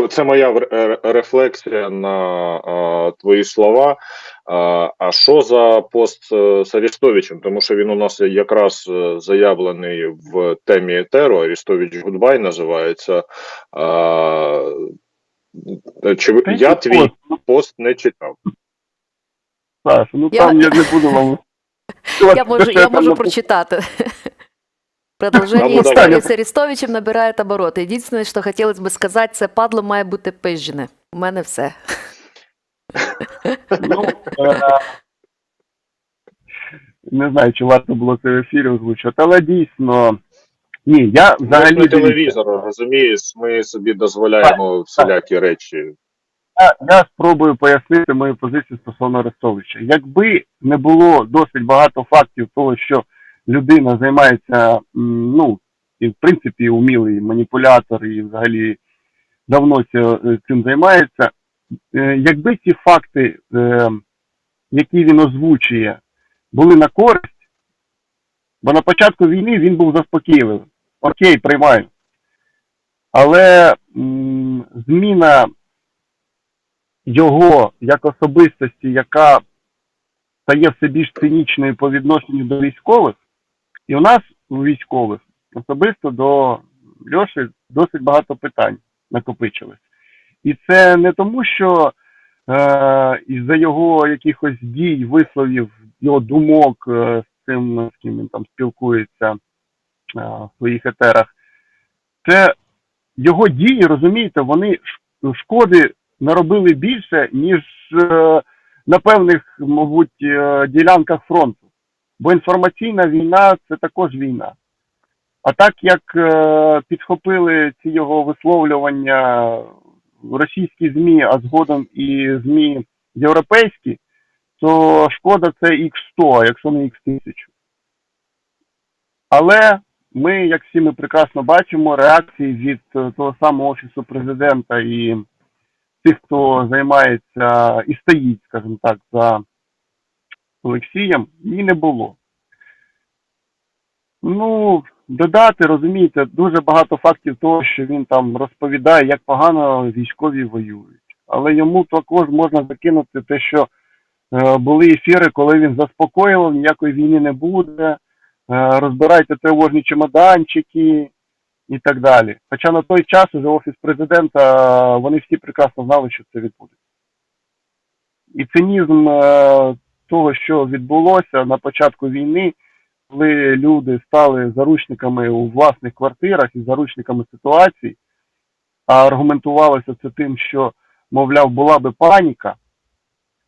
це, це моя ре- рефлексія на а, твої слова. А, а що за пост е, з Арістовичем? Тому що він у нас якраз е, заявлений в темі етеру. Арістович Гудбай називається. А, чи я твій пост? Пост не читав. Саш, ну Я- там я не буду вам. Я можу, я можу прочитати. Продолжение истории давай. с Арестовичем набирает обороты. Единственное, что хотелось бы сказать, це падло має бути пизджене. У мене все. Ну, е, не знаю, чи варто було це в ефірі озвучувати, але дійсно. Ні, я взагалі не телевізор, розумієш, ми собі дозволяємо всілякі речі. я, я спробую пояснити мою позицію стосовно Арестовича. Якби не було досить багато фактів того, що людина займається, ну, і в принципі умілий маніпулятор і взагалі давно цим займається, е, якби ці факти, е, які він озвучує, були на користь, бо на початку війни він був заспокійливим. Окей, приймаю. Але зміна його як особистості, яка стає все більш цинічною по відношенню до військових, і у нас у військових особисто до Льоші досить багато питань накопичилось. І це не тому, що е, із-за його якихось дій, висловів, його думок е, з цим, з ким він там спілкується е, в своїх етерах, це його дії, розумієте, вони шкоди наробили більше, ніж е, на певних, мабуть, е, ділянках фронту. Бо інформаційна війна це також війна. А так як е, підхопили ці його висловлювання російські ЗМІ, а згодом і ЗМІ європейські, то шкода це X100, якщо не X1000. Але ми, як всі ми прекрасно бачимо, реакції від е, того самого Офісу президента і тих, хто займається і стоїть, скажімо так, за Олексієм, її не було. Ну, додати, розумієте, дуже багато фактів того, що він там розповідає, як погано військові воюють. Але йому також можна закинути те, що е, були ефіри, коли він заспокоював, ніякої війни не буде, е, розбирайте тривожні чемоданчики і так далі. Хоча на той час уже офіс президента е, вони всі прекрасно знали, що це відбудеться. І цинізм е, того, що відбулося на початку війни, коли люди стали заручниками у власних квартирах і заручниками ситуації, а аргументувалося це тим, що, мовляв, була би паніка,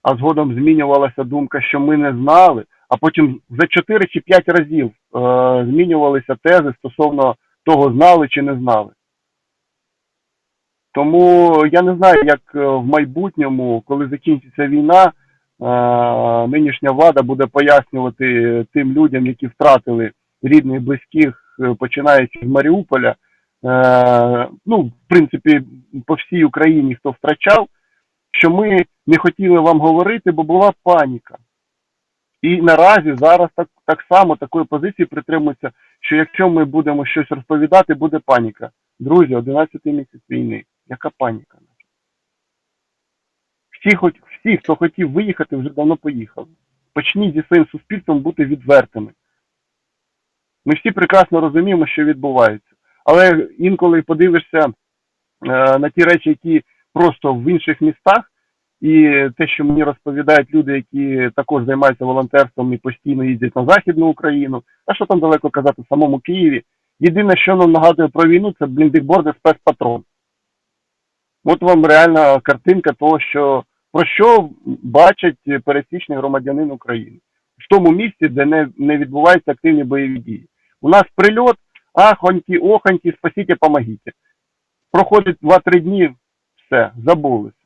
а згодом змінювалася думка, що ми не знали, а потім за 4 чи 5 разів е, змінювалися тези стосовно того, знали чи не знали. Тому я не знаю, як е, в майбутньому, коли закінчиться війна, нинішня влада буде пояснювати тим людям, які втратили рідних, близьких, е, починаючи з Маріуполя, е, ну, в принципі, по всій Україні, хто втрачав, що ми не хотіли вам говорити, бо була паніка. І наразі зараз так, так само такої позиції притримуються, що якщо ми будемо щось розповідати, буде паніка. Друзі, 11 місяць війни. Яка паніка? Всі, хоч, всі, хто хотів виїхати, вже давно поїхали. Почніть зі своїм суспільством бути відвертими. Ми всі прекрасно розуміємо, що відбувається. Але інколи подивишся е, на ті речі, які просто в інших містах, і те, що мені розповідають люди, які також займаються волонтерством і постійно їздять на Західну Україну, а що там далеко казати, в самому Києві. Єдине, що нам нагадує про війну, це бліндикборди спецпатрон. От вам реальна картинка того, що про що бачать пересічний громадянин України в тому місці, де не, не відбуваються активні бойові дії. У нас прильот, ахоньки, охоньки, спасіть, помогіть. Проходить 2-3 дні, все, забулися.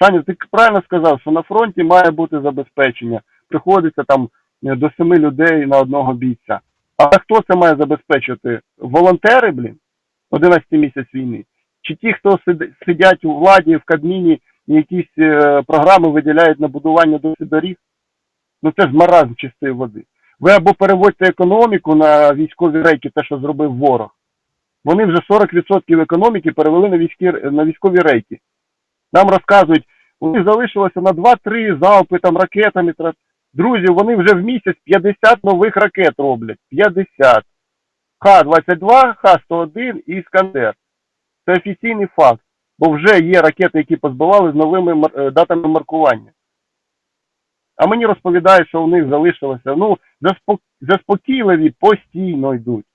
Саня, ти правильно сказав, що на фронті має бути забезпечення. Приходиться там е, до семи людей на одного бійця. А хто це має забезпечити? Волонтери, блін, 11 місяць війни? Чи ті, хто сид- сидять у владі в Кабміні якісь е, програми виділяють на будування доріг? Ну це ж маразм чистої води. Ви або переводьте економіку на військові рейки, те, що зробив ворог. вони вже 40% економіки перевели на, війські, на військові рейки. Нам розказують, у них залишилося на 2-3 залпи там ракетами. Друзі, вони вже в місяць 50 нових ракет роблять. 50. Х-22, Х-101 і Іскандер. Це офіційний факт. Бо вже є ракети, які позбивали з новими е, датами маркування. А мені розповідають, що у них залишилося. Ну, заспокійливі постійно йдуть.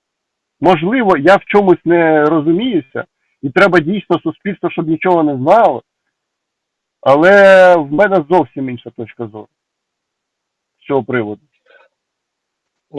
Можливо, я в чомусь не розуміюся, і треба дійсно суспільство, щоб нічого не знало. Але в мене зовсім інша точка зору з цього приводу.